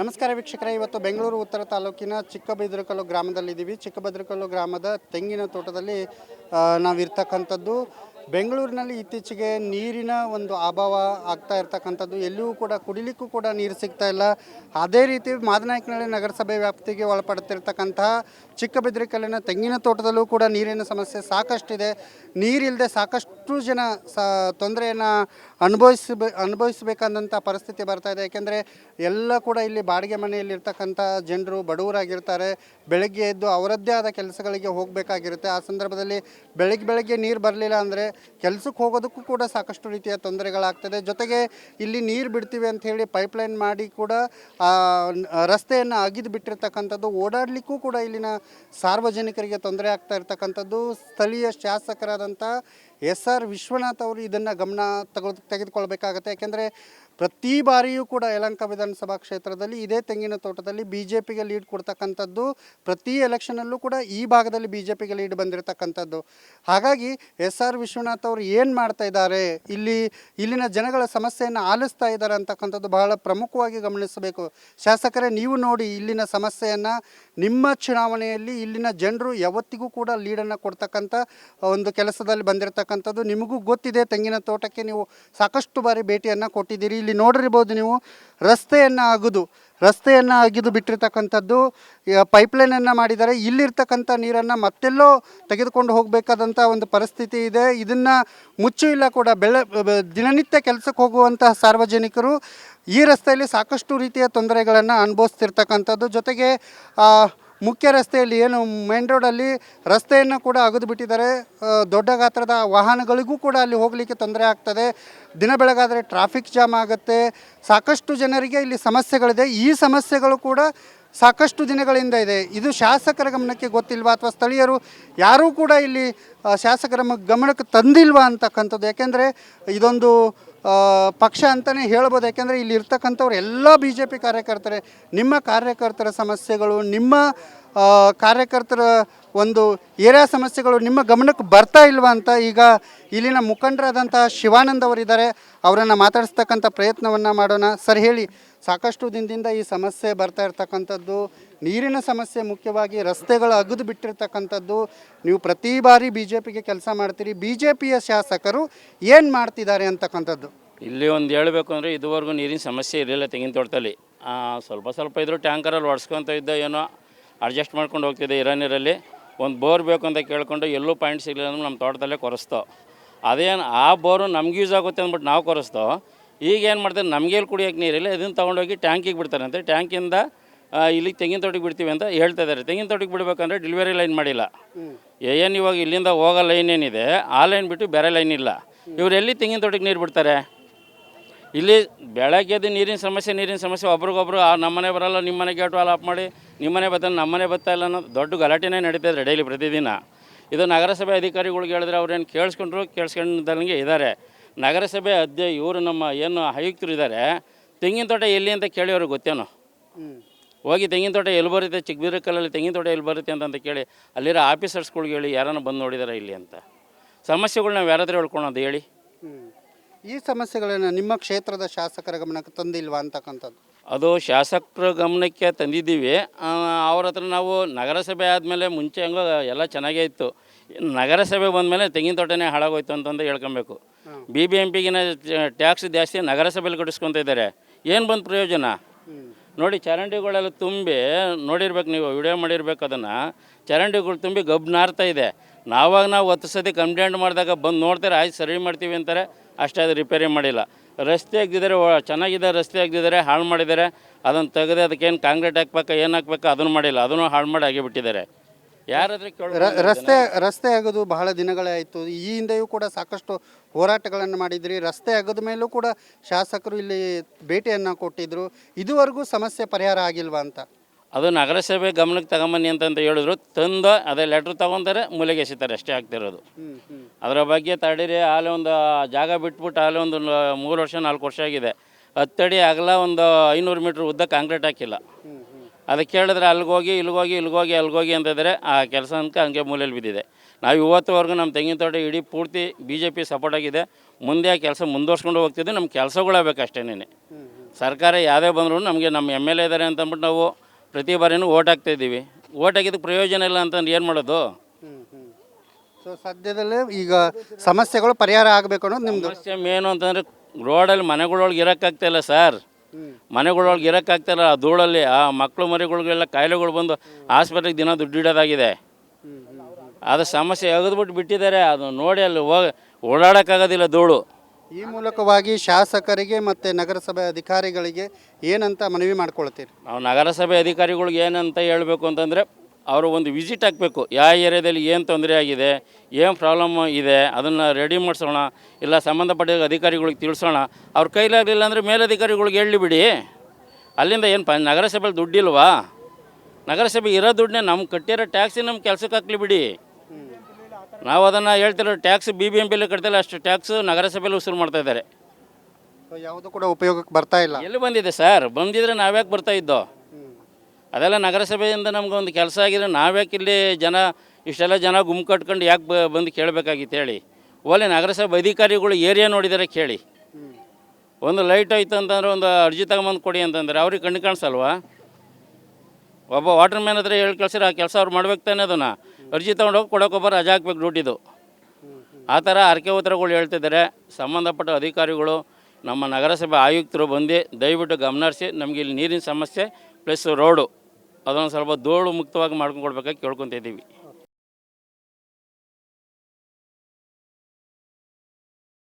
ನಮಸ್ಕಾರ ವೀಕ್ಷಕರ ಇವತ್ತು ಬೆಂಗಳೂರು ಉತ್ತರ ತಾಲೂಕಿನ ಚಿಕ್ಕಬೈದ್ರಕಲ್ಲು ಗ್ರಾಮದಲ್ಲಿದ್ದೀವಿ. ಚಿಕ್ಕಭದ್ರಕಲ್ಲು ಗ್ರಾಮದ ತೆಂಗಿನ ತೋಟದಲ್ಲಿ ನಾವಿರ್ತಕ್ಕಂಥದ್ದು. ಬೆಂಗಳೂರಿನಲ್ಲಿ ಇತ್ತೀಚೆಗೆ ನೀರಿನ ಒಂದು ಅಭಾವ ಆಗ್ತಾ ಇರ್ತಕ್ಕಂಥದ್ದು. ಎಲ್ಲಿಯೂ ಕೂಡ ಕುಡಿಲಿಕ್ಕೂ ಕೂಡ ನೀರು ಸಿಗ್ತಾ ಇಲ್ಲ. ಅದೇ ರೀತಿ ಮಾದನಾಯಕನಹಳ್ಳಿ ನಗರಸಭೆ ವ್ಯಾಪ್ತಿಗೆ ಒಳಪಡುತ್ತಿರ್ತಕ್ಕಂತಹ ಚಿಕ್ಕಬೆದ್ರಿಕಲ್ಲಿನ ತೆಂಗಿನ ತೋಟದಲ್ಲೂ ಕೂಡ ನೀರಿನ ಸಮಸ್ಯೆ ಸಾಕಷ್ಟಿದೆ. ನೀರಿಲ್ಲದೆ ಸಾಕಷ್ಟು ಜನ ಸ, ತೊಂದರೆಯನ್ನು ಅನುಭವಿಸಬೇ ಅನುಭವಿಸಬೇಕಾದಂಥ ಪರಿಸ್ಥಿತಿ ಬರ್ತಾ ಇದೆ. ಯಾಕೆಂದರೆ ಎಲ್ಲ ಕೂಡ ಇಲ್ಲಿ ಬಾಡಿಗೆ ಮನೆಯಲ್ಲಿರ್ತಕ್ಕಂಥ ಜನರು ಬಡವರಾಗಿರ್ತಾರೆ. ಬೆಳಗ್ಗೆ ಎದ್ದು ಅವರದ್ದೇ ಆದ ಕೆಲಸಗಳಿಗೆ ಹೋಗಬೇಕಾಗಿರುತ್ತೆ. ಆ ಸಂದರ್ಭದಲ್ಲಿ ಬೆಳಗ್ಗೆ ಬೆಳಗ್ಗೆ ನೀರು ಬರಲಿಲ್ಲ ಅಂದರೆ ಕೆಲಸಕ್ಕೆ ಹೋಗೋದಕ್ಕೂ ಕೂಡ ಸಾಕಷ್ಟು ರೀತಿಯ ತೊಂದರೆಗಳಾಗ್ತದೆ. ಜೊತೆಗೆ ಇಲ್ಲಿ ನೀರು ಬಿಡ್ತೀವಿ ಅಂತ ಹೇಳಿ ಪೈಪ್ಲೈನ್ ಮಾಡಿ ಕೂಡ ರಸ್ತೆಯನ್ನು ಅಗಿದು ಬಿಟ್ಟಿರ್ತಕ್ಕಂಥದ್ದು ಓಡಾಡಲಿಕ್ಕೂ ಕೂಡ ಇಲ್ಲಿನ ಸಾರ್ವಜನಿಕರಿಗೆ ತೊಂದರೆ ಆಗ್ತಾ ಇರ್ತಕ್ಕಂಥದ್ದು. ಸ್ಥಳೀಯ ಶಾಸಕರಾದಂಥ ಎಸ್ ಆರ್ ವಿಶ್ವನಾಥ್ ಅವರು ಇದನ್ನು ಗಮನ ತಗೊಳ್, ತೆಗೆದುಕೊಳ್ಬೇಕಾಗತ್ತೆ. ಯಾಕೆಂದರೆ ಪ್ರತಿ ಬಾರಿಯೂ ಕೂಡ ಯಲಹಂಕ ವಿಧಾನಸಭಾ ಕ್ಷೇತ್ರದಲ್ಲಿ ಇದೇ ತೆಂಗಿನ ತೋಟದಲ್ಲಿ ಬಿ ಜೆ ಪಿಗೆ ಲೀಡ್ ಕೊಡ್ತಕ್ಕಂಥದ್ದು, ಪ್ರತಿ ಎಲೆಕ್ಷನಲ್ಲೂ ಕೂಡ ಈ ಭಾಗದಲ್ಲಿ ಬಿ ಜೆ ಪಿಗೆ ಲೀಡ್ ಬಂದಿರತಕ್ಕಂಥದ್ದು. ಹಾಗಾಗಿ ಎಸ್ ಆರ್ ವಿಶ್ವನಾಥ್ ಅವರು ಏನು ಮಾಡ್ತಾ ಇದ್ದಾರೆ, ಇಲ್ಲಿ, ಇಲ್ಲಿನ ಜನಗಳ ಸಮಸ್ಯೆಯನ್ನು ಆಲಿಸ್ತಾ ಇದ್ದಾರೆ ಅಂತಕ್ಕಂಥದ್ದು ಬಹಳ ಪ್ರಮುಖವಾಗಿ ಗಮನಿಸಬೇಕು. ಶಾಸಕರೇ, ನೀವು ನೋಡಿ ಇಲ್ಲಿನ ಸಮಸ್ಯೆಯನ್ನು, ನಿಮ್ಮ ಚುನಾವಣೆಯಲ್ಲಿ ಇಲ್ಲಿನ ಜನರು ಯಾವತ್ತಿಗೂ ಕೂಡ ಲೀಡನ್ನು ಕೊಡ್ತಕ್ಕಂಥ ಒಂದು ಕೆಲಸದಲ್ಲಿ ಬಂದಿರತಕ್ಕಂಥದ್ದು ನಿಮಗೂ ಗೊತ್ತಿದೆ. ತೆಂಗಿನ ತೋಟಕ್ಕೆ ನೀವು ಸಾಕಷ್ಟು ಬಾರಿ ಭೇಟಿಯನ್ನು ಕೊಟ್ಟಿದ್ದೀರಿ. ಇಲ್ಲಿ ನೋಡಿರ್ಬೋದು ನೀವು ರಸ್ತೆಯನ್ನು ಅಗಿದು ರಸ್ತೆಯನ್ನು ಅಗಿದು ಬಿಟ್ಟಿರ್ತಕ್ಕಂಥದ್ದು ಪೈಪ್ಲೈನನ್ನು ಮಾಡಿದ್ದಾರೆ. ಇಲ್ಲಿರ್ತಕ್ಕಂಥ ನೀರನ್ನು ಮತ್ತೆಲ್ಲೋ ತೆಗೆದುಕೊಂಡು ಹೋಗಬೇಕಾದಂಥ ಒಂದು ಪರಿಸ್ಥಿತಿ ಇದೆ. ಇದನ್ನು ಮುಚ್ಚು ಇಲ್ಲ ಕೂಡ. ಬೆಳೆ ದಿನನಿತ್ಯ ಕೆಲಸಕ್ಕೆ ಹೋಗುವಂತಹ ಸಾರ್ವಜನಿಕರು ಈ ರಸ್ತೆಯಲ್ಲಿ ಸಾಕಷ್ಟು ರೀತಿಯ ತೊಂದರೆಗಳನ್ನು ಅನುಭವಿಸ್ತಿರ್ತಕ್ಕಂಥದ್ದು. ಜೊತೆಗೆ ಮುಖ್ಯ ರಸ್ತೆಯಲ್ಲಿ ಏನು ಮೇನ್ ರೋಡಲ್ಲಿ ರಸ್ತೆಯನ್ನು ಕೂಡ ಅಗೆದು ಬಿಟ್ಟಿದ್ದಾರೆ. ದೊಡ್ಡ ಗಾತ್ರದ ವಾಹನಗಳಿಗೂ ಕೂಡ ಅಲ್ಲಿ ಹೋಗಲಿಕ್ಕೆ ತೊಂದರೆ ಆಗ್ತದೆ. ದಿನ ಬೆಳಗಾದರೆ ಟ್ರಾಫಿಕ್ ಜಾಮ್ ಆಗುತ್ತೆ. ಸಾಕಷ್ಟು ಜನರಿಗೆ ಇಲ್ಲಿ ಸಮಸ್ಯೆಗಳಿದೆ. ಈ ಸಮಸ್ಯೆಗಳು ಕೂಡ ಸಾಕಷ್ಟು ದಿನಗಳಿಂದ ಇದೆ. ಇದು ಶಾಸಕರ ಗಮನಕ್ಕೆ ಗೊತ್ತಿಲ್ವಾ? ಅಥವಾ ಸ್ಥಳೀಯರು ಯಾರೂ ಕೂಡ ಇಲ್ಲಿ ಶಾಸಕರ ಗಮನಕ್ಕೆ ತಂದಿಲ್ವಾ ಅಂತಕ್ಕಂಥದ್ದು? ಯಾಕೆಂದರೆ ಇದೊಂದು ಪಕ್ಷ ಅಂತಲೇ ಹೇಳ್ಬೋದು. ಯಾಕೆಂದರೆ ಇಲ್ಲಿ ಇರ್ತಕ್ಕಂಥವ್ರು ಎಲ್ಲ ಬಿ ಜೆ ಪಿ ಕಾರ್ಯಕರ್ತರೆ. ನಿಮ್ಮ ಕಾರ್ಯಕರ್ತರ ಸಮಸ್ಯೆಗಳು, ನಿಮ್ಮ ಕಾರ್ಯಕರ್ತರ ಒಂದು ಏರಿಯಾ ಸಮಸ್ಯೆಗಳು ನಿಮ್ಮ ಗಮನಕ್ಕೆ ಬರ್ತಾ ಇಲ್ವಾ ಅಂತ ಈಗ ಇಲ್ಲಿನ ಮುಖಂಡರಾದಂಥ ಶಿವಾನಂದ್ ಅವರಿದ್ದಾರೆ. ಅವರನ್ನು ಮಾತಾಡಿಸ್ತಕ್ಕಂಥ ಪ್ರಯತ್ನವನ್ನು ಮಾಡೋಣ. ಸರ್, ಹೇಳಿ. ಸಾಕಷ್ಟು ದಿನದಿಂದ ಈ ಸಮಸ್ಯೆ ಬರ್ತಾ ಇರ್ತಕ್ಕಂಥದ್ದು. ನೀರಿನ ಸಮಸ್ಯೆ ಮುಖ್ಯವಾಗಿ ರಸ್ತೆಗಳು ಅಗದು ಬಿಟ್ಟಿರ್ತಕ್ಕಂಥದ್ದು. ನೀವು ಪ್ರತಿ ಬಾರಿ ಬಿ ಜೆ ಪಿಗೆ ಕೆಲಸ ಮಾಡ್ತೀರಿ. ಬಿ ಜೆ ಪಿಯ ಶಾಸಕರು ಏನು ಮಾಡ್ತಿದ್ದಾರೆ ಅಂತಕ್ಕಂಥದ್ದು? ಇಲ್ಲಿ ಒಂದು ಹೇಳಬೇಕು ಅಂದರೆ ಇದುವರೆಗೂ ನೀರಿನ ಸಮಸ್ಯೆ ಇರಲಿಲ್ಲ ತೆಂಗಿನ ತೋಟದಲ್ಲಿ. ಸ್ವಲ್ಪ ಸ್ವಲ್ಪ ಇದ್ರೂ ಟ್ಯಾಂಕರಲ್ಲಿ ಒಡ್ಸ್ಕೊತ ಇದ್ದ ಏನೋ ಅಡ್ಜಸ್ಟ್ ಮಾಡ್ಕೊಂಡು ಹೋಗ್ತಿದ್ದೆ ಇರೋ ನೀರಲ್ಲಿ. ಒಂದು ಬೋರ್ ಬೇಕು ಅಂತ ಕೇಳ್ಕೊಂಡು ಎಲ್ಲೂ ಪಾಯಿಂಟ್ ಸಿಗಲಿಲ್ಲ ಅಂದ್ರೆ ನಮ್ಮ ತೋಟದಲ್ಲೇ ಕೊರೆಸ್ತೋ ಅದೇನು ಆ ಬೋರು ನಮ್ಗೆ ಯೂಸ್ ಆಗುತ್ತೆ ಅಂದ್ಬಿಟ್ಟು ನಾವು ಕೊರೆಸ್ತೋ ಈಗ ಏನು ಮಾಡ್ತಾರೆ, ನಮಗೆ ಎಲ್ಲಿ ಕುಡಿಯೋಕೆ ನೀರಿಲ್ಲ ಇದನ್ನು ತೊಗೊಂಡೋಗಿ ಟ್ಯಾಂಕಿಗೆ ಬಿಡ್ತಾರಂತೆ ಟ್ಯಾಂಕಿಂದ ಇಲ್ಲಿ ತೆಂಗಿನ ತೋಟಕ್ಕೆ ಬಿಡ್ತೀವಿ ಅಂತ ಹೇಳ್ತಾ ಇದ್ದಾರೆ ತೆಂಗಿನ ತೋಟಕ್ಕೆ ಬಿಡಬೇಕಂದ್ರೆ ಡೆಲಿವರಿ ಲೈನ್ ಮಾಡಿಲ್ಲ. ಏನು ಇವಾಗ ಇಲ್ಲಿಂದ ಹೋಗೋ ಲೈನ್ ಏನಿದೆ, ಆ ಲೈನ್ ಬಿಟ್ಟು ಬೇರೆ ಲೈನ್ ಇಲ್ಲ. ಇವರು ಎಲ್ಲಿ ತೆಂಗಿನ ತೋಟಕ್ಕೆ ನೀರು ಬಿಡ್ತಾರೆ? ಇಲ್ಲಿ ಬೆಳಗ್ಗೆದ್ದು ನೀರಿನ ಸಮಸ್ಯೆ ನೀರಿನ ಸಮಸ್ಯೆ, ಒಬ್ರಿಗೊಬ್ರು, ಆ ನಮ್ಮನೆ ಬರಲ್ಲ ನಿಮ್ಮನೆ ಗೇಟ್ ವಾಲ್ ಆಫ್ ಮಾಡಿ ನಿಮ್ಮನೆ ನಮ್ಮ ನಮ್ಮನೆ ಬರ್ತಾ ಇಲ್ಲ ಅನ್ನೋ ದೊಡ್ಡ ಗಲಾಟೆನೇ ನಡೀತಿದ್ರೆ ಡೈಲಿ ಪ್ರತಿದಿನ. ಇದು ನಗರಸಭೆ ಅಧಿಕಾರಿಗಳಿಗೆ ಹೇಳಿದ್ರೆ ಅವ್ರೇನು ಕೇಳಿಸ್ಕೊಂಡ್ರು ಕೇಳಿಸ್ಕೊಂಡಂಗೆ ಇದ್ದಾರೆ ನಗರಸಭೆ ಅಧ್ಯ ಇವರು ನಮ್ಮ ಏನು ಆಯುಕ್ತರು ಇದ್ದಾರೆ ತೆಂಗಿನ ತೋಟ ಎಲ್ಲಿ ಅಂತ ಕೇಳಿ ಅವ್ರಿಗೆ ಗೊತ್ತೇನೋ ಹೋಗಿ ತೆಂಗಿನ ತೋಟ ಎಲ್ಲಿ ಬರುತ್ತೆ ಚಿಕ್ಕಬಿರಕಲ್ಲಲ್ಲಿ ತೆಂಗಿನ ತೋಟ ಎಲ್ಲಿ ಬರುತ್ತೆ ಅಂತ ಕೇಳಿ ಅಲ್ಲಿರೋ ಆಫೀಸರ್ಸ್ಗಳಿಗೆ ಹೇಳಿ ಯಾರನ್ನ ಬಂದು ನೋಡಿದಾರೆ ಇಲ್ಲಿ ಅಂತ. ಸಮಸ್ಯೆಗಳು ನಾವು ಯಾರಾದ್ರೂ ಹೇಳ್ಕೊಳೋದು ಹೇಳಿ. ಈ ಸಮಸ್ಯೆಗಳನ್ನು ನಿಮ್ಮ ಕ್ಷೇತ್ರದ ಶಾಸಕರ ಗಮನಕ್ಕೆ ತಂದಿಲ್ವಾ ಅಂತಕ್ಕಂಥದ್ದು? ಅದು ಶಾಸಕರ ಗಮನಕ್ಕೆ ತಂದಿದ್ದೀವಿ. ಅವ್ರ ಹತ್ರ ನಾವು ನಗರಸಭೆ ಆದಮೇಲೆ ಮುಂಚೆ ಹಂಗೋ ಎಲ್ಲ ಚೆನ್ನಾಗೇ ಇತ್ತು. ನಗರಸಭೆ ಬಂದಮೇಲೆ ತೆಂಗಿನ ತೋಟನೇ ಹಾಳಾಗೋಯ್ತು ಅಂತಂದು ಹೇಳ್ಕೊಬೇಕು. ಬಿ ಬಿ ಎಂ ಪಿಗಿನ ಟ್ಯಾಕ್ಸ್ ಜಾಸ್ತಿ ನಗರಸಭೆಯಲ್ಲಿ ಕಟ್ಟಿಸ್ಕೊತ ಇದ್ದಾರೆ. ಏನು ಬಂದು ಪ್ರಯೋಜನ? ನೋಡಿ ಚರಂಡಿಗಳೆಲ್ಲ ತುಂಬಿ ನೋಡಿರ್ಬೇಕು ನೀವು ವಿಡಿಯೋ ಮಾಡಿರ್ಬೇಕು ಅದನ್ನು. ಚರಂಡಿಗಳು ತುಂಬಿ ಗಬ್ ನಾರ್ತಾ ಇದೆ. ನಾವಾಗ ನಾವು ಹತ್ತು ಸತಿ ಕಂಪ್ಲೇಂಟ್ ಮಾಡಿದಾಗ ಬಂದು ನೋಡ್ತಾರೆ ಆಯ್ತು ಸರಿ ಮಾಡ್ತೀವಿ ಅಂತಾರೆ. ಅಷ್ಟೇ ಅದು ರಿಪೇರಿ ಮಾಡಿಲ್ಲ. ರಸ್ತೆ ಆಗಿದ್ದಾರೆ ಚೆನ್ನಾಗಿದೆ ರಸ್ತೆ ಆಗಿದ್ದಾರೆ ಹಾಳು ಮಾಡಿದ್ದಾರೆ. ಅದನ್ನು ತೆಗೆದು ಅದಕ್ಕೇನು ಕಾಂಕ್ರೀಟ್ ಹಾಕ್ಬೇಕಾ ಏನು ಹಾಕ್ಬೇಕು ಅದನ್ನು ಮಾಡಿಲ್ಲ. ಅದನ್ನು ಹಾಳು ಮಾಡಿ ಆಗಿಬಿಟ್ಟಿದ್ದಾರೆ. ಯಾರಾದರೂ ಕೇಳೋ ರ- ರಸ್ತೆ ರಸ್ತೆ ಆಗೋದು ಬಹಳ ದಿನಗಳೇ ಆಯಿತು. ಈ ಹಿಂದೆಯೂ ಕೂಡ ಸಾಕಷ್ಟು ಹೋರಾಟಗಳನ್ನು ಮಾಡಿದ್ರಿ. ರಸ್ತೆ ಆಗದ ಮೇಲೂ ಕೂಡ ಶಾಸಕರು ಇಲ್ಲಿ ಭೇಟಿಯನ್ನು ಕೊಟ್ಟಿದ್ರು. ಇದುವರೆಗೂ ಸಮಸ್ಯೆ ಪರಿಹಾರ ಆಗಿಲ್ವಾ ಅಂತ? ಅದು ನಗರಸಭೆ ಗಮನಕ್ಕೆ ತಗೊಂಬನ್ನಿ ಅಂತಂತ ಹೇಳಿದ್ರು. ತಂದು ಅದೇ ಲೆಟ್ರ್ ತಗೊಂತಾರೆ ಮೂಲೆಗೆ ಎಸಿತಾರೆ ಅಷ್ಟೇ ಆಗ್ತಿರೋದು. ಅದರ ಬಗ್ಗೆ ತಡೀರಿ ಆಲೆ ಒಂದು ಜಾಗ ಬಿಟ್ಬಿಟ್ಟು ಆಲೆ ಒಂದು ಮೂರು ವರ್ಷ ನಾಲ್ಕು ವರ್ಷ ಆಗಿದೆ. ಹತ್ತಡಿ ಅಗಲ ಒಂದು ಐನೂರು ಮೀಟ್ರ್ ಉದ್ದ ಕಾಂಕ್ರೀಟ್ ಹಾಕಿಲ್ಲ. ಅದಕ್ಕೆ ಹೇಳಿದ್ರೆ ಅಲ್ಲಿಗೋಗಿ ಇಲ್ಲಿಗೋಗಿ ಇಲ್ಲಿಗೋಗಿ ಅಲ್ಲಿಗೋಗಿ ಅಂತಂದರೆ ಆ ಕೆಲಸ ಅಂತ ಹಂಗೆ ಮೂಲೆಯಲ್ಲಿ ಬಿದ್ದಿದೆ. ನಾವು ಇವತ್ತುವರೆಗೂ ನಮ್ಮ ತೆಂಗಿನ ತೋಟ ಇಡೀ ಪೂರ್ತಿ ಬಿ ಜೆ ಪಿ ಸಪೋರ್ಟ್ ಆಗಿದೆ. ಮುಂದೆ ಆ ಕೆಲಸ ಮುಂದುವರ್ಸ್ಕೊಂಡು ಹೋಗ್ತಿದ್ದೆ ನಮ್ಮ ಕೆಲಸಗಳೇ ಬೇಕು ಅಷ್ಟೇನೆ ಹ್ಮ್ ಹ್ಮ್. ಸರ್ಕಾರ ಯಾವುದೇ ಬಂದರೂ ನಮಗೆ ನಮ್ಮ ಎಂ ಎಲ್ ಎ ಇದ್ದಾರೆ ಅಂತ ಅಂದ್ಬಿಟ್ಟು ನಾವು ಪ್ರತಿ ಬಾರಿನೂ ಓಟ್ ಹಾಕ್ತಾಯಿದ್ದೀವಿ ಓಟ್ ಹಾಕಿದ್ದಕ್ಕೆ ಪ್ರಯೋಜನ ಇಲ್ಲ ಅಂತಂದ್ರೆ ಏನು ಮಾಡೋದು? ಸೊ ಸದ್ಯದಲ್ಲೇ ಈಗ ಸಮಸ್ಯೆಗಳು ಪರಿಹಾರ ಆಗಬೇಕು ಅನ್ನೋದು ನಿಮ್ಮ ಸಮಸ್ಯೆ ಏನು ಅಂತಂದರೆ ರೋಡಲ್ಲಿ ಮನೆಗಳೊಳಗೆ ಇರೋಕ್ಕಾಗ್ತಾ ಇಲ್ಲ ಸರ್ ಮನೆಗಳೊಳಗೆ ಇರೋಕ್ಕಾಗ್ತಾಯಿಲ್ಲ ಆ ಧೂಳಲ್ಲಿ ಆ ಮಕ್ಕಳು ಮರಿಗಳಿಗೆಲ್ಲ ಕಾಯಿಲೆಗಳು ಬಂದು ಆಸ್ಪತ್ರೆಗೆ ದಿನ ದುಡ್ಡು ಇಡೋದಾಗಿದೆ. ಅದು ಸಮಸ್ಯೆ ಅಗದ್ಬಿಟ್ಟು ಬಿಟ್ಟಿದ್ದಾರೆ ಅದು ನೋಡಿ ಅಲ್ಲಿ ಹೋಗಿ ಓಡಾಡೋಕ್ಕಾಗೋದಿಲ್ಲ ಧೂಳು. ಈ ಮೂಲಕವಾಗಿ ಶಾಸಕರಿಗೆ ಮತ್ತು ನಗರಸಭೆ ಅಧಿಕಾರಿಗಳಿಗೆ ಏನಂತ ಮನವಿ ಮಾಡ್ಕೊಳ್ತೀರಿ? ನಾವು ನಗರಸಭೆ ಅಧಿಕಾರಿಗಳಿಗೆ ಏನಂತ ಹೇಳಬೇಕು ಅಂತಂದರೆ, ಅವರು ಒಂದು ವಿಸಿಟ್ ಹಾಕಬೇಕು. ಯಾವ ಏರಿಯಾದಲ್ಲಿ ಏನು ತೊಂದರೆ ಆಗಿದೆ, ಏನು ಪ್ರಾಬ್ಲಮ್ ಇದೆ, ಅದನ್ನು ರೆಡಿ ಮಾಡಿಸೋಣ, ಇಲ್ಲ ಸಂಬಂಧಪಟ್ಟ ಅಧಿಕಾರಿಗಳಿಗೆ ತಿಳಿಸೋಣ. ಅವ್ರ ಕೈಲಾಗಲಿಲ್ಲ ಅಂದರೆ ಮೇಲಧಿಕಾರಿಗಳಿಗೆ ಹೇಳಿ ಬಿಡಿ. ಅಲ್ಲಿಂದ ಏನು ಪ ನಗರಸಭೆಯಲ್ಲಿ ದುಡ್ಡಿಲ್ವಾ? ನಗರಸಭೆ ಇರೋ ದುಡ್ಡನ್ನೇ ನಮ್ಮ ಕಟ್ಟಿರೋ ಟ್ಯಾಕ್ಸಿ ನಮ್ಮ ಕೆಲಸಕ್ಕೆ ಹಾಕ್ಲಿ ಬಿಡಿ. ನಾವು ಅದನ್ನು ಹೇಳ್ತಿರೋ ಟ್ಯಾಕ್ಸ್ ಬಿ ಬಿ ಎಂ ಪಿಲಿ ಕಟ್ತಿಲ್ಲ ಅಷ್ಟು ಟ್ಯಾಕ್ಸ್ ನಗರಸಭೆಯಲ್ಲಿ ವಸೂಲು ಮಾಡ್ತಾ ಇದ್ದಾರೆ. ಯಾವುದು ಕೂಡ ಉಪಯೋಗಕ್ಕೆ ಬರ್ತಾ ಇಲ್ಲ. ಎಲ್ಲಿ ಬಂದಿದೆ ಸರ್? ಬಂದಿದ್ರೆ ನಾವ್ಯಾಕೆ ಬರ್ತಾ ಇದ್ದೋ? ಅದೆಲ್ಲ ನಗರಸಭೆಯಿಂದ ನಮ್ಗೆ ಒಂದು ಕೆಲಸ ಆಗಿದ್ರೆ ನಾವ್ಯಾಕೆ ಇಲ್ಲಿ ಜನ ಇಷ್ಟೆಲ್ಲ ಜನ ಗುಂಪು ಕಟ್ಕೊಂಡು ಯಾಕೆ ಬಂದು ಕೇಳಬೇಕಾಗಿತ್ತು ಹೇಳಿ. ಓಲೆ ನಗರಸಭೆ ಅಧಿಕಾರಿಗಳು ಏರಿಯಾ ನೋಡಿದರೆ ಕೇಳಿ. ಒಂದು ಲೈಟ್ ಆಯ್ತು ಅಂತಂದ್ರೆ ಒಂದು ಅರ್ಜಿ ತಗೊಂಬಂದು ಕೊಡಿ ಅಂತಂದ್ರೆ ಅವ್ರಿಗೆ ಕಣ್ಣು ಕಾಣಿಸಲ್ವಾ? ಒಬ್ಬ ವಾಟರ್ ಮ್ಯಾನ್ ಹತ್ರ ಹೇಳಿ ಕಳ್ಸಿರ ಆ ಕೆಲಸ ಅವ್ರು ಮಾಡ್ಬೇಕು ತಾನೆ ಅದನ್ನು. ಅರ್ಜಿ ತೊಗೊಂಡೋಗಿ ಕೊಡೋಕೊಬ್ಬ ರಜಾ ಹಾಕ್ಬೇಕು ಡ್ಯೂಟಿದು ಆ ಥರ ಅರ್ಕೆ ಉತ್ತರಗಳು ಹೇಳ್ತಿದ್ದಾರೆ. ಸಂಬಂಧಪಟ್ಟ ಅಧಿಕಾರಿಗಳು, ನಮ್ಮ ನಗರಸಭೆ ಆಯುಕ್ತರು ಬಂದು ದಯವಿಟ್ಟು ಗಮನಿಸಿ ನಮಗೆ ಇಲ್ಲಿ ನೀರಿನ ಸಮಸ್ಯೆ ಪ್ಲಸ್ ರೋಡು ಅದೊಂದು ಸ್ವಲ್ಪ ಧೂಳು ಮುಕ್ತವಾಗಿ ಮಾಡ್ಕೊಂಡು ಕೊಡ್ಬೇಕಾಗಿ ಕೇಳ್ಕೊತಿದ್ದೀವಿ